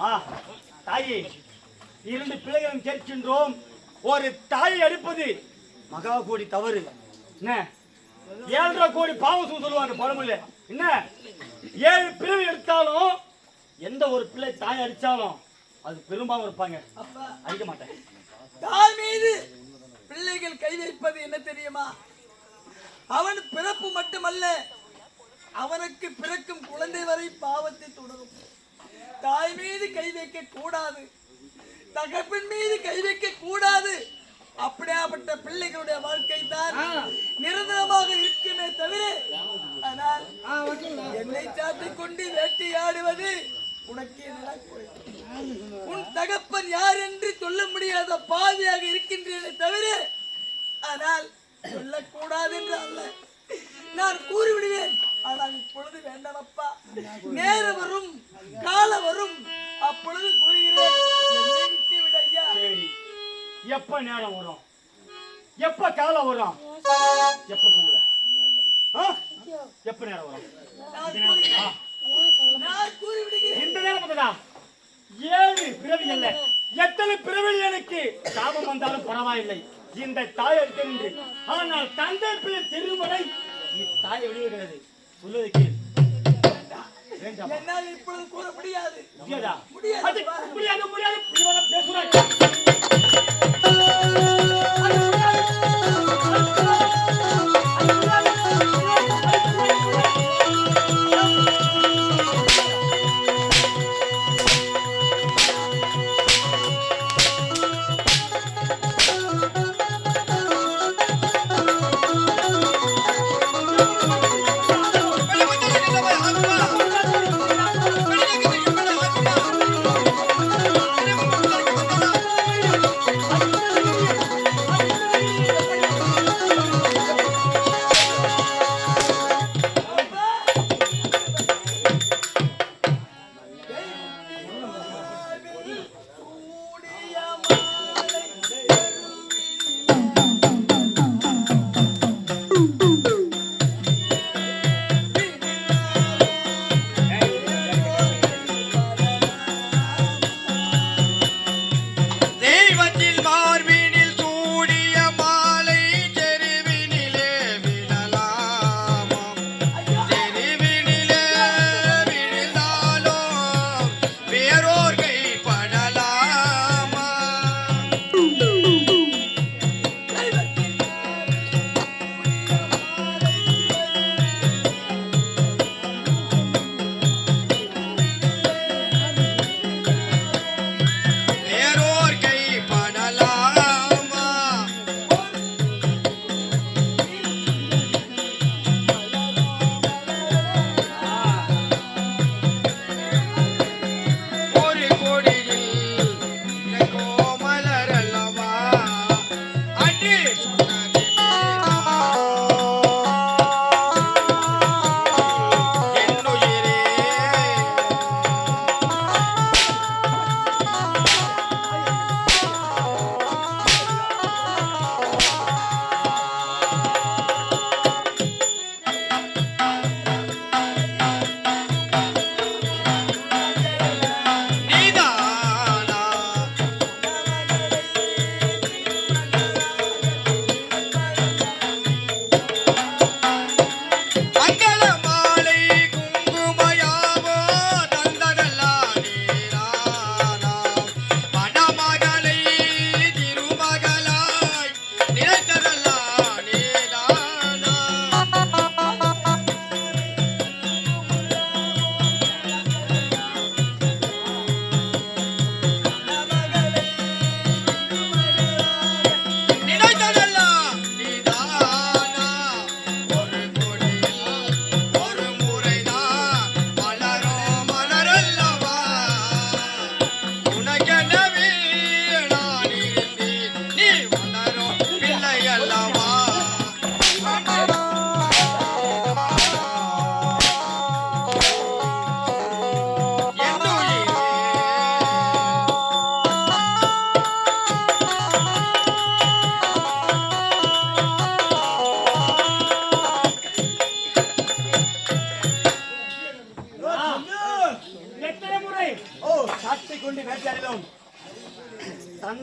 ஆ தாயே இரண்டு பிள்ளைகளும் கேட்கின்றோம் ஒரு தாயை அடிப்பது மகா கோடி தவறு. என்ன? ஏழரை கோடி பாவம் சொல்லுவாங்க பழமொழியில என்ன? ஏழு பிறவி எடுத்தாலும் எந்த ஒரு பிள்ளை தாய் அடிச்சாலும் அது பெரும்பாலும் இருப்பாங்க. அப்பா. அடிக்க மாட்டேன். தாய் மீது பிள்ளைகள் கை வைப்பது என்ன தெரியுமா? அவன் பிறப்பு மட்டுமல்ல அவனுக்கு பிறக்கும் குழந்தை வரை பாவத்தை தொடரும். தாய் மீது கை வைக்க கூடாது தகப்பின் மீது கை வைக்க கூடாது அப்படியாப்பட்ட பிள்ளைகளுடைய வாழ்க்கை தான் நிரந்தரமாக இருக்குமே தவிர ஆனால் என்னை சாத்திக் கொண்டு வேட்டையாடுவது உனக்கு குறை? உன் தகப்பன் யார் என்று சொல்ல முடியாத பாவியாக இருக்கின்றேனே தவிர ஆனால் சொல்லக்கூடாது என்று அல்ல. நான் கூறிவிடுவேன் ஆனால் இப்பொழுது வேண்டாம் அப்பா நேரம் வரும் காலம் வரும். அப்பொழுது கூறுகிறேன் என்னை விட்டு விடு ஐயா சரி. எப்ப நேரம் வரும்? எப்ப காலம் வரும்? எப்ப சொல்லுவேன் ஆ? எப்ப நேரம் வரும்? இந்த நேரம் பார்த்ததா ஏழு பிறவி அல்ல. எத்தனை பிறவி எனக்கு? சாபம் வந்தாலும் பரவாயில்லை. இந்த தாய் எடுத்து ஆனால் தந்தை பிள்ளை திருமலை இத்தாய் வெளியிடுகிறது. சொல்லுவது கேள் என்னால் இப்பொழுது கூற முடியாது. முடியாதா? முடியாது. முடியாது முடியாது. பேசுறாங்க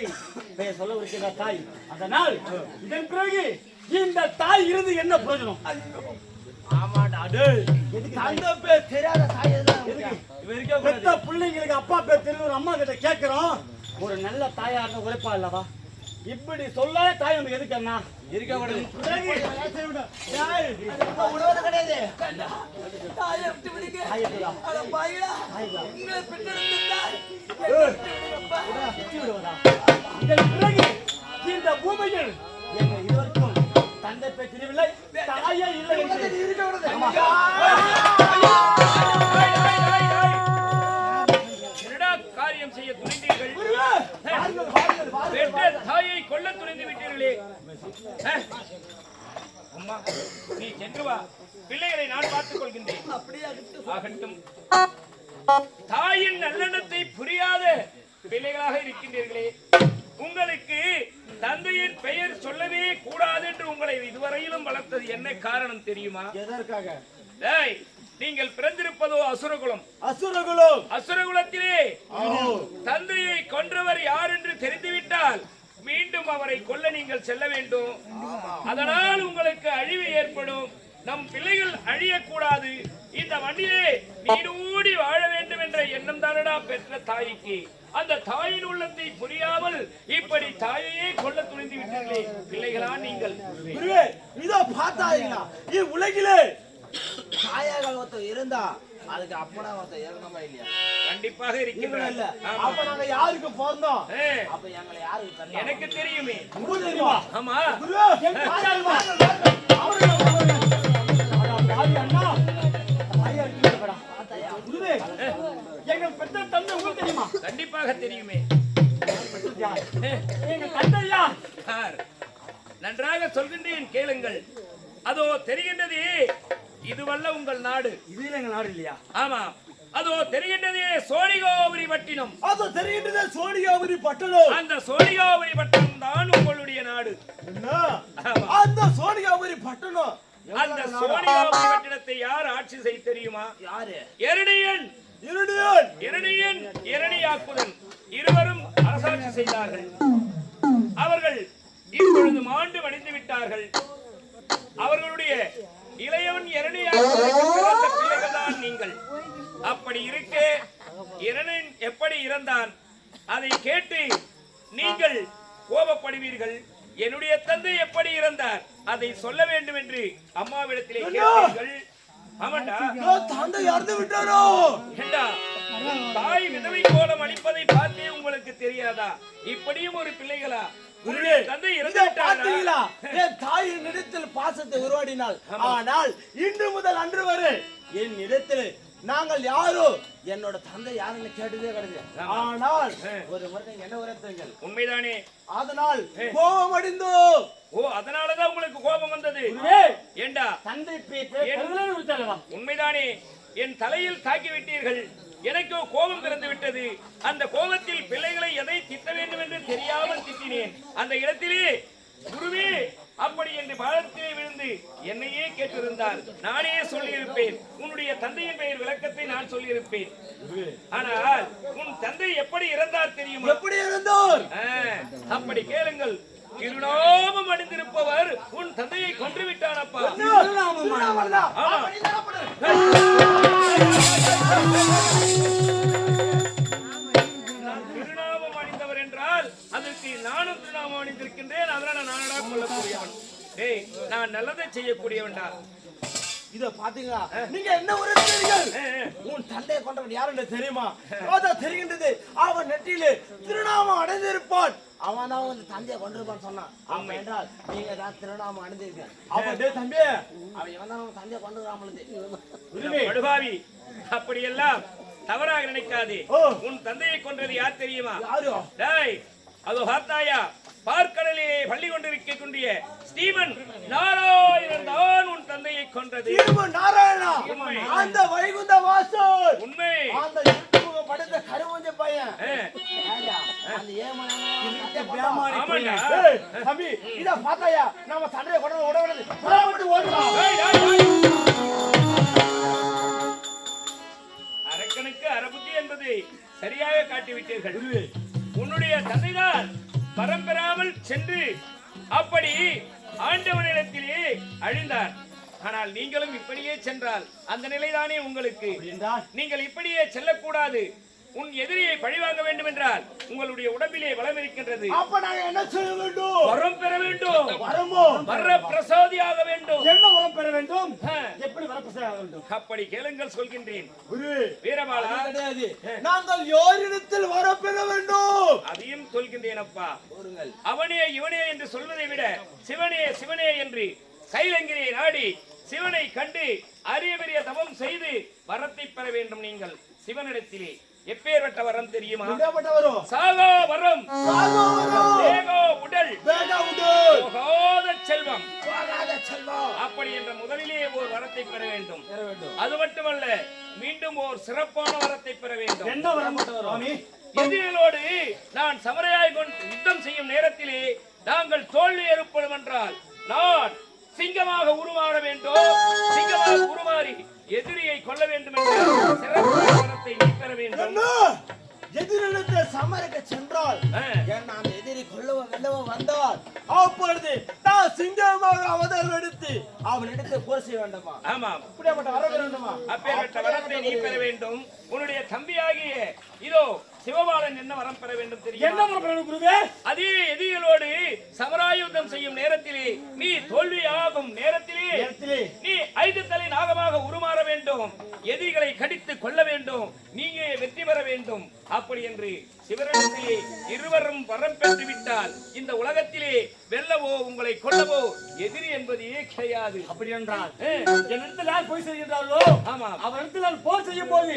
தந்தை. பெயர் சொல்ல இருக்கிற தாய். அதனால் இதன் பிறகு இந்த தாய் இருந்து என்ன பிரயோஜனம்? பிள்ளைங்களுக்கு அப்பா பேர் தெரியும் அம்மா கிட்ட கேட்கிறோம் ஒரு நல்ல தாயா இருந்தா உழைப்பா இல்லவா? இப்படி சொல்ல தாய் நமக்கு எதுக்கு அண்ணா? இருக்க கூடாது. கிடையாது. தாயை விட்டு விடுங்க. இதன் பிறகு இந்த பூமியில் எங்கள் இருவருக்கும் தந்தை தாயே இல்லை என்று காரியம் செய்ய துணிந்தீர்கள்? தாயை கொல்ல துணிந்து விட்டீர்களே. அம்மா நீ சென்று வா. பிள்ளைகளை நான் பார்த்துக் கொள்கின்றேன். தாயின் நல்லெண்ணத்தை புரியாத பிள்ளைகளாக இருக்கின்றீர்களே உங்களுக்கு தந்தையின் பெயர் சொல்லவே கூடாது என்று உங்களை இதுவரையிலும் வளர்த்தது என்ன காரணம் தெரியுமா? எதற்காக? நீங்கள் பிறந்திருப்பதோ அசுரகுலம். அசுரகுலம். அசுரகுலத்திலே தந்தையை கொன்றவர் யார் என்று தெரிந்துவிட்டால் மீண்டும் அவரை கொல்ல நீங்கள் செல்ல வேண்டும். அதனால் உங்களுக்கு அழிவு ஏற்படும். நம் பிள்ளைகள் அழியக்கூடாது. இந்த மண்ணிலே நீடூடி வாழ வேண்டும் என்ற எண்ணம் தானடா பெற்ற தாய்க்கு. அந்த தாயின் உள்ளத்தை புரியாமல் இப்படி தாயையே கொல்ல துணிந்து விட்டீர்களே. பிள்ளைகளா நீங்கள். இதோ பார்த்தாதீங்களா இவ்வுலகிலே தாயாகள் ஒருத்தர் இருந்தா அதுக்கு அப்பனா ஒருத்தர் இறங்கமா இல்லையா? கண்டிப்பாக ஆமா. அப்ப நாங்க யாருக்கு பிறந்தோம்? அப்ப எங்களை யாருக்கு? எனக்கு தெரியுமே. ஆமா. கண்டிப்பாக தெரியுமே? நன்றாக சொல்கின்றேன் கேளுங்கள். அதோ தெரிகின்றது இதுவல்ல உங்கள் நாடு. இதுல எங்கள் நாடு இல்லையா ஆமா. அதோ தெரிகின்றது சோழிகாபுரி பட்டினம். அது தெரிகின்றது சோனியாபுரி பட்டணம். அந்த சோழிகாபுரி பட்டினம் தான் உங்களுடைய நாடு. அந்த சோனியாபுரி பட்டணம். அந்த சோழிகாபுரி பட்டினத்தை யார் ஆட்சி செய்ய தெரியுமா? யாரு? எரணியன். இருடியன் இரணியன் இரணியாக்குதன் இருவரும் அரசாட்சி செய்தார்கள். அவர்கள் இப்பொழுது மாண்டு மடிந்து விட்டார்கள். அவர்களுடைய இளையவன் பிள்ளைகள் தான் நீங்கள். அப்படி இருக்க. இரணன் எப்படி இறந்தான்? அதை கேட்டு நீங்கள் கோபப்படுவீர்கள். என்னுடைய தந்தை எப்படி இறந்தார்? அதை சொல்ல வேண்டும் என்று அம்மாவிடத்திலே கேட்டீர்கள். ஆமாண்டா. நான் தந்தை இறந்து விட்டாரோ? ஏண்டா, தாய் விதவை கோலம் அளிப்பதை பார்த்தே உங்களுக்கு தெரியாதா? இப்படியும் ஒரு பிள்ளைகளா? பாசத்தை உருவாடினாள். ஆனால் இன்று முதல் அன்று வரை என் இடத்தில் நாங்கள் யாரோ? என்னோட தந்தை யாருன்னு கேட்டதே கிடையாது. ஆனால் ஒரு முறை என்ன உரைத்தீர்கள்? உண்மைதானே? அதனால் கோபம் அடைந்தோம் ஓ அதனாலதான் உங்களுக்கு கோபம் வந்தது. ஏண்டா? தந்தை? உண்மைதானே? என் தலையில் தாக்கி விட்டீர்கள். எனக்கோ கோபம் பிறந்து விட்டது. அந்த கோபத்தில் பிள்ளைகளை எதை திட்ட வேண்டும் என்று தெரியாமல் திட்டினேன். அந்த இடத்திலே குருவே அப்படி என்று பாதத்திலே விழுந்து என்னையே கேட்டிருந்தார். நானே சொல்லியிருப்பேன். உன்னுடைய தந்தையின் பெயர் விளக்கத்தை நான் சொல்லியிருப்பேன். ஆனால் உன் தந்தை எப்படி இறந்தார் தெரியுமா? எப்படி இருந்தோர் ஆ, அப்படி கேளுங்கள். திருநாமம் அணிந்திருப்பவர் உன் தந்தையை கொன்று விட்டானப்பா அணிந்திருக்கின்றேன் அதனால நானடா கொல்லக்கூடியவன். டேய் நான் நல்லதை செய்யக்கூடியவன்டா. இத பாத்தீங்களா? நீங்க என்ன ஏ, உன் தந்தையை கொண்டவன் யாருன்னு தெரியுமா? அதான் தெரிகின்றது. அவன் நெற்றியிலே திருநாமம் அடைந்திருப்பான். அவன் தான் வந்து தந்தையை கொண்டிருப்பான்னு சொன்னான். அவன் என்றால் நீங்க தான் திருநாமம் அடைந்திருக்க அவன் தம்பி அவன் இவன் தான் தந்தையை இந்த படுபாவி அப்படியெல்லாம் தவறாக நினைக்காதே. உன் தந்தையை கொன்றது யார் தெரியுமா? டேய் அதோ பார்த்தாயா பார்க்கடலிலே பள்ளி கொண்டிருக்கக்கூடிய ஸ்டீவன் நாராயணன் தான் உன் தந்தையை கொன்றது. நாராயணா. அந்த வைகுந்த வாசல். உண்மை. அந்த படுத்த கருவஞ்ச பையன். தம்பி இத பாத்தாயா நம்ம சண்டையை கொண்டு உடவுறது. அரக்கனுக்கு அரபுத்தி என்பது சரியாக காட்டிவிட்டீர்கள். உன்னுடைய தந்தைதான் வரம் பெறாமல் சென்று அப்படி ஆண்டவனிடத்திலே அழிந்தார். ஆனால் நீங்களும் இப்படியே சென்றால் அந்த நிலைதானே உங்களுக்கு. நீங்கள் இப்படியே செல்லக்கூடாது. உன் எதிரியை பழிவாங்க வேண்டும் என்றால் உங்களுடைய உடம்பிலே பலம் இருக்கின்றது. அப்ப நாங்க என்ன செய்ய வேண்டும்? வரம் பெற வேண்டும். வரமோ வர பிரசாதியாக வேண்டும். என்ன உரம் பெற வேண்டும். எப்படி வரப்பிரசாக வேண்டும்? அப்படி கேளுங்கள் சொல்கின்றேன். குரு வீரபாலா. கிடையாது. நாங்கள் யாரிடத்தில் வர பெற வேண்டும். அதையும் சொல்கின்றேன் அப்பா. அவனே இவனே என்று சொல்வதை விட சிவனே சிவனே என்று கைலங்கிரியை நாடி சிவனை கண்டு அரிய பெரிய தவம் செய்து வரத்தை பெற வேண்டும் நீங்கள் சிவனிடத்திலே. எப்பேற்பட்ட வரம் தெரியுமா? எப்படியாப்பட்ட வரும் சாகோ வரம் சாகோ வரம். ஏகோ உடல். வேக உண்டு போகாத செல்வம். போகாத செல்வம். அப்படி என்ற முதலிலே ஒரு வரத்தை பெற வேண்டும். பெற வேண்டும். அது மட்டுமல்ல மீண்டும் ஒரு சிறப்பான வரத்தை பெற வேண்டும். என்ன வரம் சுவாமி. எதிரிகளோடு நான் சமரையாய் கொண்டு யுத்தம் செய்யும் நேரத்திலே நாங்கள் தோல்வி ஏற்படும் என்றால் நான் சிங்கமாக உருமாற வேண்டும். சிங்கமாக உருமாறி எதிரியை கொல்ல வேண்டும் வரத்தை நீ பெற வேண்டும். எதிரிடத்தை சமரக்க சென்றால் அந்த எதிரி கொல்லவ வெல்லவ வந்தால் அப்பொழுது நான் சிங்கமாக அவதாரம் எடுத்து அவனிடத்தை போர் செய்ய வேண்டுமா? ஆமாம் இப்படியாப்பட்ட வர வேண்டுமா? அப்பேற்பட்ட வரத்தை நீ பெற வேண்டும். உன்னுடைய தம்பியாகிய இதோ சிவபாலன் என்ன வரம் பெற வேண்டும் என்ன தெரியுமா வரம் பெற வேண்டும் குருவே? அதே எதிரிகளோடு சமராயுதம் செய்யும் நேரத்திலே நீ தோல்வியாகும் நேரத்திலே நேரத்திலே. நீ ஐந்து தலை நாகமாக உருமாற வேண்டும். எதிரிகளை கடித்து கொள்ள வேண்டும். நீங்க வெற்றி பெற வேண்டும். அப்படி என்று சிவரிடத்திலே இருவரும் வரம் பெற்று விட்டால் இந்த உலகத்திலே வெல்லவோ உங்களை கொல்லவோ எதிரி என்பதே கிடையாது. அப்படி என்றால் என்னிடத்தில் போய் செய்கின்றார்களோ ஆமாம். அவரிடத்தில் போர் செய்யும் போது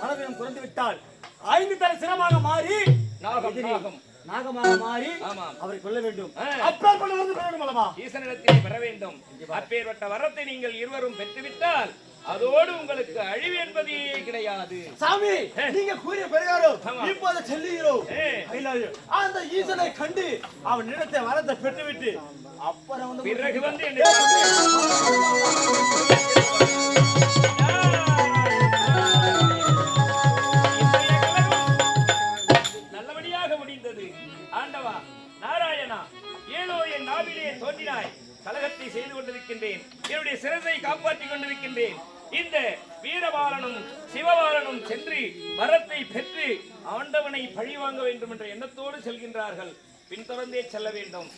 பலவீனம் குறைந்து விட்டால் ஐந்து தலை சிரமாக மாறி நாகமாக மாறி. அவரை கொல்ல வேண்டும். ஆ. அப்பேற்பட்ட வந்து வேண்டும் அல்லவா? ஈசனிடத்திலே பெற வேண்டும். அப்பேற்பட்ட வரத்தை நீங்கள் இருவரும் பெற்றுவிட்டால் அதோடு உங்களுக்கு அழிவு என்பதே கிடையாது. சாமி நீங்க கூறிய பிரகாரம். இப்போது செல்லுகிறோம் அந்த ஈசனை கண்டு அவன் இடத்தை வரத்தை பெற்றுவிட்டு அப்புறம் வந்து பிறகு வந்து வேண்டும்.